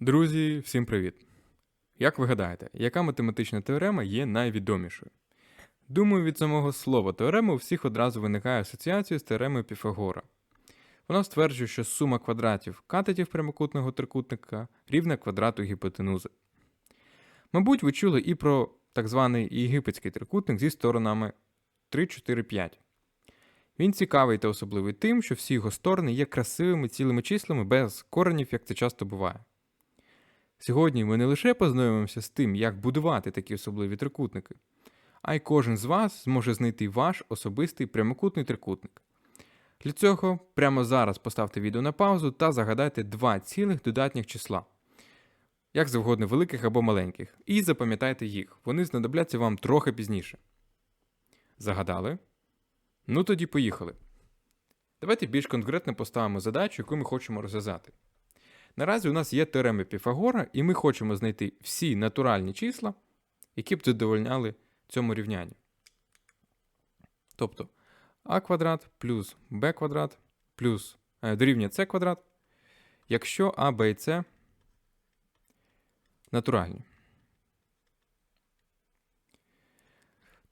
Друзі, всім привіт! Як ви гадаєте, яка математична теорема є найвідомішою? Думаю, від самого слова теорема у всіх одразу виникає асоціація з теоремою Піфагора. Вона стверджує, що сума квадратів катетів прямокутного трикутника рівна квадрату гіпотенузи. Мабуть, ви чули і про так званий єгипетський трикутник зі сторонами 3, 4, 5. Він цікавий та особливий тим, що всі його сторони є красивими цілими числами без коренів, як це часто буває. Сьогодні ми не лише познайомимося з тим, як будувати такі особливі трикутники, а й кожен з вас зможе знайти ваш особистий прямокутний трикутник. Для цього прямо зараз поставте відео на паузу та загадайте два цілих додатніх числа, як завгодно великих або маленьких, і запам'ятайте їх, вони знадобляться вам трохи пізніше. Загадали? Ну тоді поїхали. Давайте більш конкретно поставимо задачу, яку ми хочемо розв'язати. Наразі у нас є теорема Піфагора, і ми хочемо знайти всі натуральні числа, які б задовольняли цьому рівнянню. Тобто а квадрат плюс b квадрат плюс е, дорівнює c квадрат, якщо а, b і c натуральні.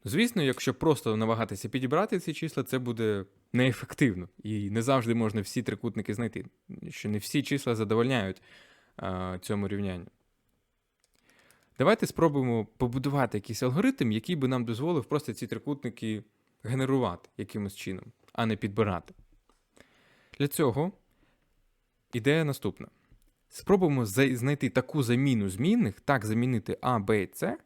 Звісно, якщо просто намагатися підібрати ці числа, це буде неефективно. І не завжди можна всі трикутники знайти, що не всі числа задовольняють а, цьому рівнянню. Давайте спробуємо побудувати якийсь алгоритм, який би нам дозволив просто ці трикутники генерувати якимось чином, а не підбирати. Для цього ідея наступна. Спробуємо знайти таку заміну змінних, так замінити А, Б С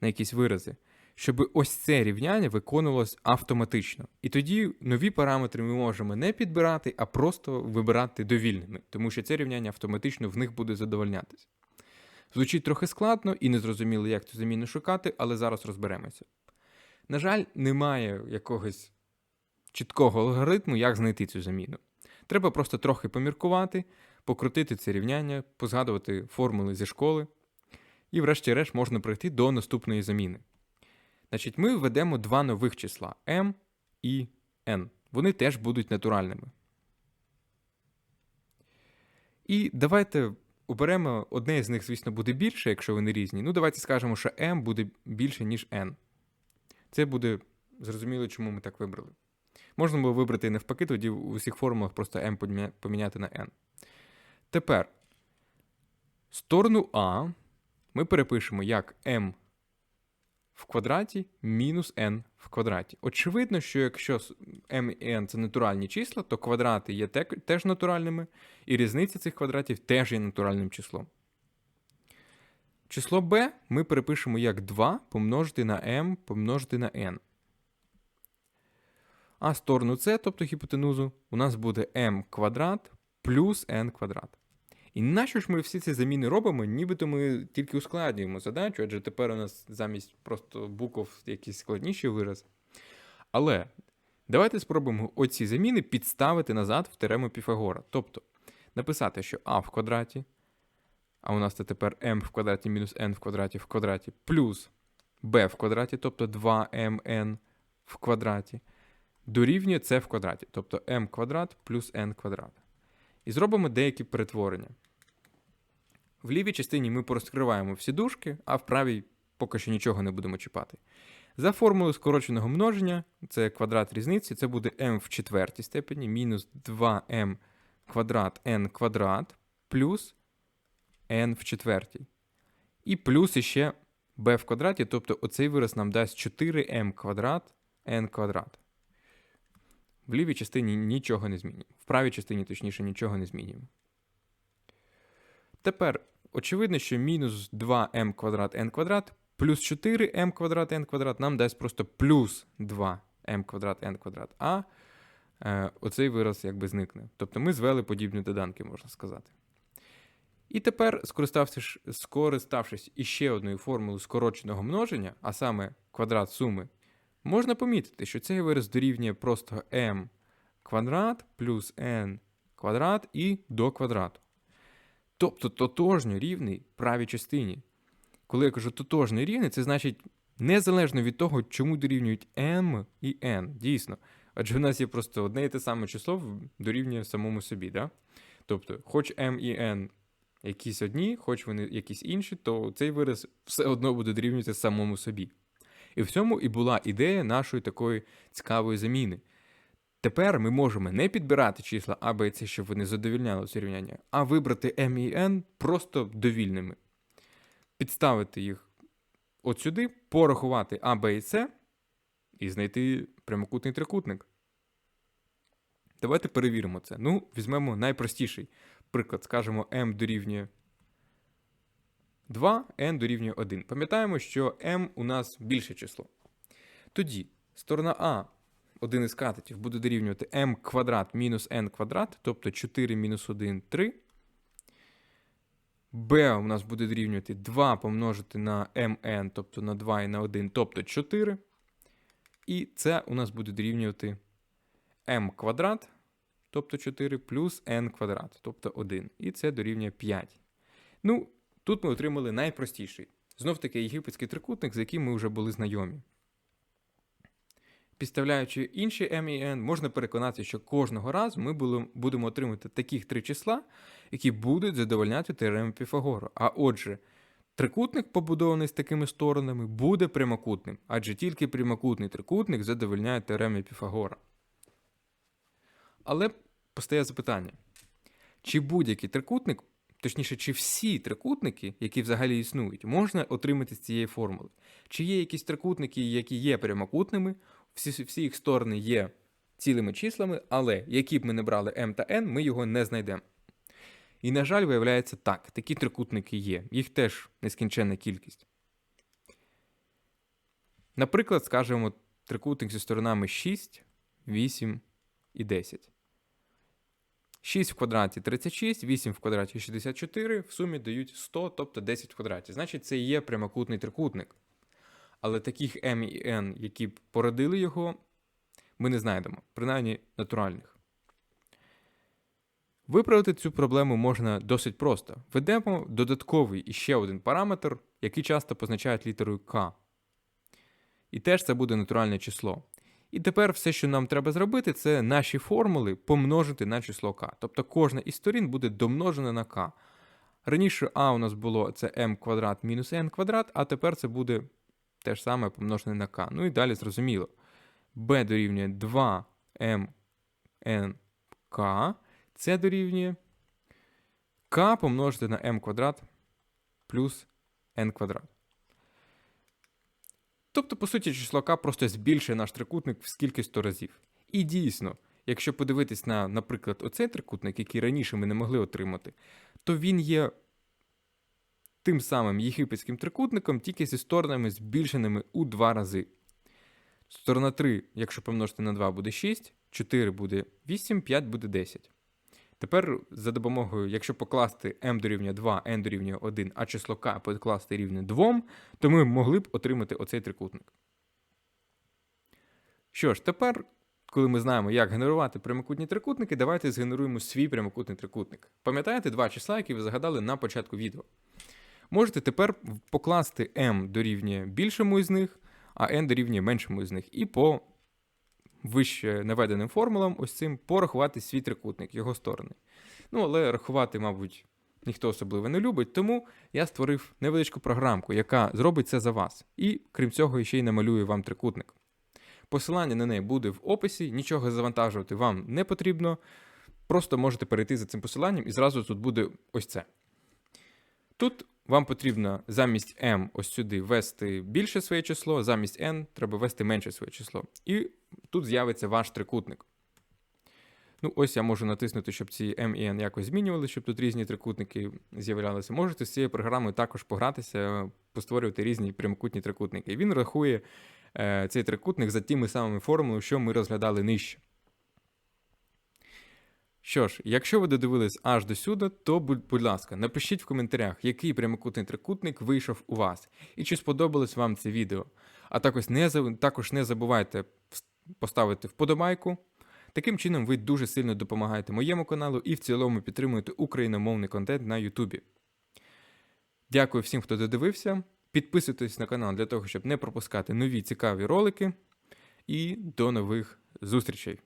на якісь вирази, щоб ось це рівняння виконувалось автоматично. І тоді нові параметри ми можемо не підбирати, а просто вибирати довільними, тому що це рівняння автоматично в них буде задовольнятися. Звучить трохи складно і незрозуміло, як цю заміну шукати, але зараз розберемося. На жаль, немає якогось чіткого алгоритму, як знайти цю заміну. Треба просто трохи поміркувати, покрутити це рівняння, позгадувати формули зі школи, і, врешті-решт, можна прийти до наступної заміни. Значить, ми введемо два нових числа m і n. Вони теж будуть натуральними. І давайте оберемо одне з них, звісно, буде більше, якщо вони різні. Ну, давайте скажемо, що m буде більше, ніж n. Це буде зрозуміло, чому ми так вибрали. Можна було вибрати навпаки, тоді в усіх формулах просто m поміняти на n. Тепер сторону А ми перепишемо як m в квадраті мінус n в квадраті. Очевидно, що якщо m і n це натуральні числа, то квадрати є теж натуральними, і різниця цих квадратів теж є натуральним числом. Число b ми перепишемо як 2 помножити на m помножити на n. А сторону c, тобто гіпотенузу, у нас буде m квадрат плюс n квадрат. І нащо ж ми всі ці заміни робимо, нібито ми тільки ускладнюємо задачу, адже тепер у нас замість просто букв якісь складніші вирази. Але давайте спробуємо оці заміни підставити назад в теорему Піфагора. Тобто написати, що а в квадраті, а у нас це тепер m в квадраті мінус n в квадраті в квадраті, плюс b в квадраті, тобто 2mn в квадраті, дорівнює c в квадраті, тобто m квадрат плюс n квадрат. І зробимо деякі перетворення. В лівій частині ми порозкриваємо всі дужки, а в правій поки що нічого не будемо чіпати. За формулою скороченого множення, це квадрат різниці, це буде m в четвертій степені мінус 2m квадрат n квадрат плюс n в четвертій. І плюс іще b в квадраті, тобто оцей вираз нам дасть 4m квадрат n квадрат. В лівій частині нічого не змінюємо. В правій частині, точніше, нічого не змінюємо. Тепер, очевидно, що мінус 2m квадрат n квадрат плюс 4m квадрат n квадрат нам дасть просто плюс 2m квадрат n квадрат. А е, оцей вираз якби зникне. Тобто ми звели подібні доданки, можна сказати. І тепер, скориставшись, скориставшись іще одною формулою скороченого множення, а саме квадрат суми, можна помітити, що цей вираз дорівнює просто m квадрат плюс n квадрат і до квадрату. Тобто тотожньо рівний правій частині. Коли я кажу тотожний рівний, це значить незалежно від того, чому дорівнюють m і n. Дійсно. Адже в нас є просто одне і те саме число дорівнює самому собі. Да? Тобто, хоч m і n якісь одні, хоч вони якісь інші, то цей вираз все одно буде дорівнювати самому собі. І в цьому і була ідея нашої такої цікавої заміни. Тепер ми можемо не підбирати числа А, Б і С, щоб вони задовільняли це рівняння, а вибрати М і N просто довільними. Підставити їх от сюди, порахувати А, Б і С і знайти прямокутний трикутник. Давайте перевіримо це. Ну, візьмемо найпростіший приклад. Скажемо m дорівнює 2, n дорівнює 1. Пам'ятаємо, що m у нас більше число. Тоді сторона А, один із катетів, буде дорівнювати m квадрат мінус n квадрат, тобто 4 мінус 1 3. b у нас буде дорівнювати 2 помножити на mn, тобто на 2 і на 1, тобто 4. І це у нас буде дорівнювати m квадрат, тобто 4, плюс n квадрат, тобто 1. І це дорівнює 5. Ну, тут ми отримали найпростіший. Знов таки єгипетський трикутник, з яким ми вже були знайомі. Підставляючи інші m n, можна переконатися, що кожного разу ми будемо отримувати таких три числа, які будуть задовольняти теорему Піфагора. А отже, трикутник, побудований з такими сторонами, буде прямокутним, адже тільки прямокутний трикутник задовольняє теорему Піфагора. Але постає запитання: чи будь-який трикутник, точніше, чи всі трикутники, які взагалі існують, можна отримати з цієї формули? Чи є якісь трикутники, які є прямокутними, всі, всі їх сторони є цілими числами, але які б ми не брали m та n, ми його не знайдемо. І, на жаль, виявляється так, такі трикутники є, їх теж нескінченна кількість. Наприклад, скажемо трикутник зі сторонами 6, 8 і 10. 6 в квадраті 36, 8 в квадраті 64, в сумі дають 100, тобто 10 в квадраті. Значить, це є прямокутний трикутник. Але таких m і n, які б породили його, ми не знайдемо, принаймні натуральних. Виправити цю проблему можна досить просто. Введемо додатковий іще один параметр, який часто позначають літерою k. І теж це буде натуральне число. І тепер все, що нам треба зробити, це наші формули помножити на число k. Тобто кожна із сторін буде домножена на k. Раніше а у нас було це m квадрат мінус n квадрат, а тепер це буде те ж саме помножене на k. Ну і далі зрозуміло. b дорівнює 2mnk, це дорівнює k помножити на m квадрат плюс n квадрат. Тобто, по суті, число k просто збільшує наш трикутник в скільки 100 разів. І дійсно, якщо подивитись на, наприклад, оцей трикутник, який раніше ми не могли отримати, то він є тим самим єгипетським трикутником, тільки зі сторонами збільшеними у два рази. Сторона 3, якщо помножити на 2, буде 6, 4 буде 8, 5 буде 10. Тепер за допомогою, якщо покласти m дорівнює 2, n дорівнює 1, а число k покласти рівне 2, то ми могли б отримати оцей трикутник. Що ж, тепер, коли ми знаємо, як генерувати прямокутні трикутники, давайте згенеруємо свій прямокутний трикутник. Пам'ятаєте два числа, які ви загадали на початку відео? Можете тепер покласти m дорівнює більшому із них, а n дорівнює меншому із них. І по вище наведеним формулам, ось цим порахувати свій трикутник, його сторони. Ну, але рахувати, мабуть, ніхто особливо не любить, тому я створив невеличку програмку, яка зробить це за вас. І, крім цього, ще й намалює вам трикутник. Посилання на неї буде в описі, нічого завантажувати вам не потрібно. Просто можете перейти за цим посиланням і зразу тут буде ось це. Тут вам потрібно замість m ось сюди ввести більше своє число, замість n треба ввести менше своє число. І тут з'явиться ваш трикутник. Ну, ось я можу натиснути, щоб ці m і n якось змінювали, щоб тут різні трикутники з'являлися. Можете з цією програмою також погратися, постворювати різні прямокутні трикутники. Він рахує е, цей трикутник за тими самими формулами, що ми розглядали нижче. Що ж, якщо ви додивились аж до сюди, то, будь, ласка, напишіть в коментарях, який прямокутний трикутник вийшов у вас, і чи сподобалось вам це відео. А також не, також не забувайте поставити вподобайку. Таким чином, ви дуже сильно допомагаєте моєму каналу і в цілому підтримуєте україномовний контент на Ютубі. Дякую всім, хто додивився. Підписуйтесь на канал для того, щоб не пропускати нові цікаві ролики. І до нових зустрічей!